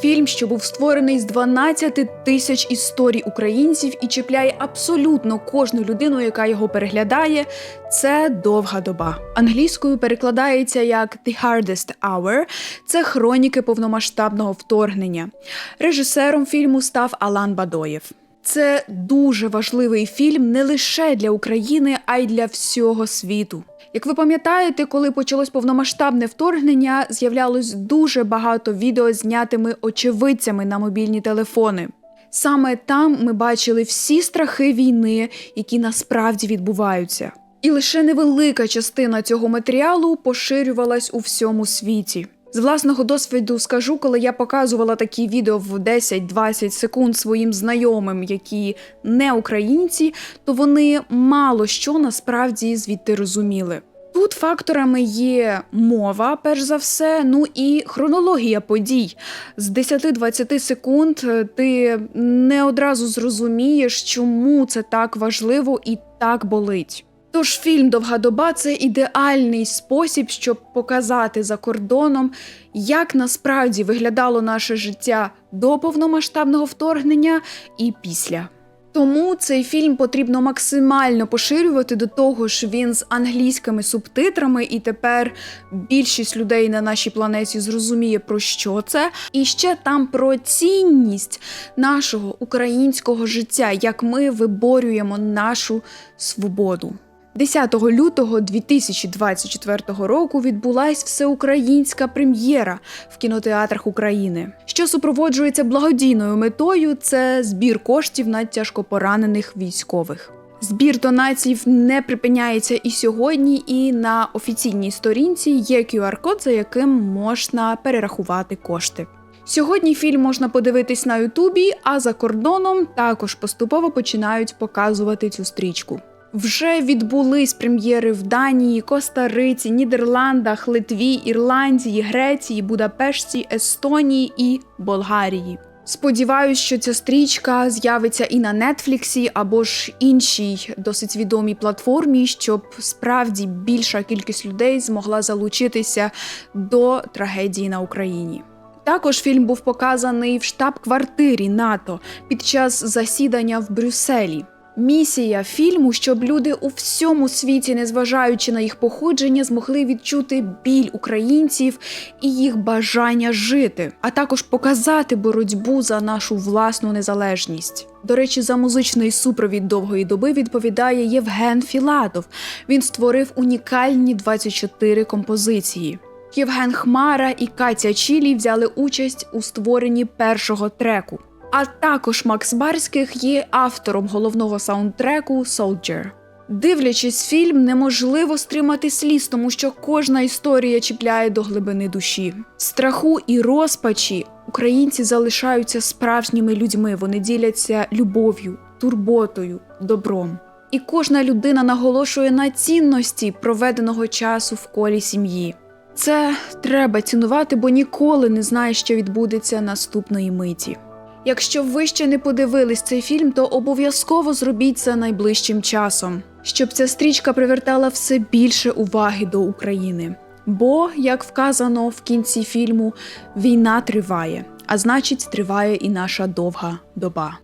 Фільм, що був створений з 12 тисяч історій українців і чіпляє абсолютно кожну людину, яка його переглядає. Це довга доба. Англійською перекладається як «The Hardest Hour». Це хроніки повномасштабного вторгнення. Режисером фільму став Алан Бадоєв. Це дуже важливий фільм не лише для України, а й для всього світу. Як ви пам'ятаєте, коли почалось повномасштабне вторгнення, з'являлось дуже багато відео знятими очевидцями на мобільні телефони. Саме там ми бачили всі страхи війни, які насправді відбуваються. І лише невелика частина цього матеріалу поширювалась у всьому світі. З власного досвіду скажу, коли я показувала такі відео в 10-20 секунд своїм знайомим, які не українці, то вони мало що насправді звідти розуміли. Тут факторами є мова, перш за все, ну і хронологія подій. З 10-20 секунд е, ти не одразу зрозумієш, чому це так важливо і так болить. Тож фільм Довга доба це ідеальний спосіб, щоб показати за кордоном, як насправді виглядало наше життя до повномасштабного вторгнення і після. Тому цей фільм потрібно максимально поширювати до того ж він з англійськими субтитрами, і тепер більшість людей на нашій планеті зрозуміє про що це. І ще там про цінність нашого українського життя, як ми виборюємо нашу свободу. 10 лютого 2024 року відбулась всеукраїнська прем'єра в кінотеатрах України, що супроводжується благодійною метою. Це збір коштів на тяжкопоранених військових. Збір донатів не припиняється і сьогодні, і на офіційній сторінці є QR-код, за яким можна перерахувати кошти. Сьогодні фільм можна подивитись на Ютубі, а за кордоном також поступово починають показувати цю стрічку. Вже відбулись прем'єри в Данії, Коста-Риці, Нідерландах, Литві, Ірландії, Греції, Будапешті, Естонії і Болгарії. Сподіваюсь, що ця стрічка з'явиться і на Нетфліксі або ж іншій досить відомій платформі, щоб справді більша кількість людей змогла залучитися до трагедії на Україні. Також фільм був показаний в штаб-квартирі НАТО під час засідання в Брюсселі. Місія фільму, щоб люди у всьому світі, незважаючи на їх походження, змогли відчути біль українців і їх бажання жити, а також показати боротьбу за нашу власну незалежність. До речі, за музичний супровід довгої доби відповідає Євген Філатов. Він створив унікальні 24 композиції. Євген Хмара і Катя Чілі взяли участь у створенні першого треку. А також Макс Барських є автором головного саундтреку Soldier. Дивлячись фільм, неможливо стримати сліз, тому що кожна історія чіпляє до глибини душі. Страху і розпачі українці залишаються справжніми людьми. Вони діляться любов'ю, турботою, добром. І кожна людина наголошує на цінності проведеного часу в колі сім'ї. Це треба цінувати, бо ніколи не знаєш, що відбудеться наступної миті. Якщо ви ще не подивились цей фільм, то обов'язково зробіть це найближчим часом, щоб ця стрічка привертала все більше уваги до України. Бо, як вказано в кінці фільму, війна триває, а значить, триває і наша довга доба.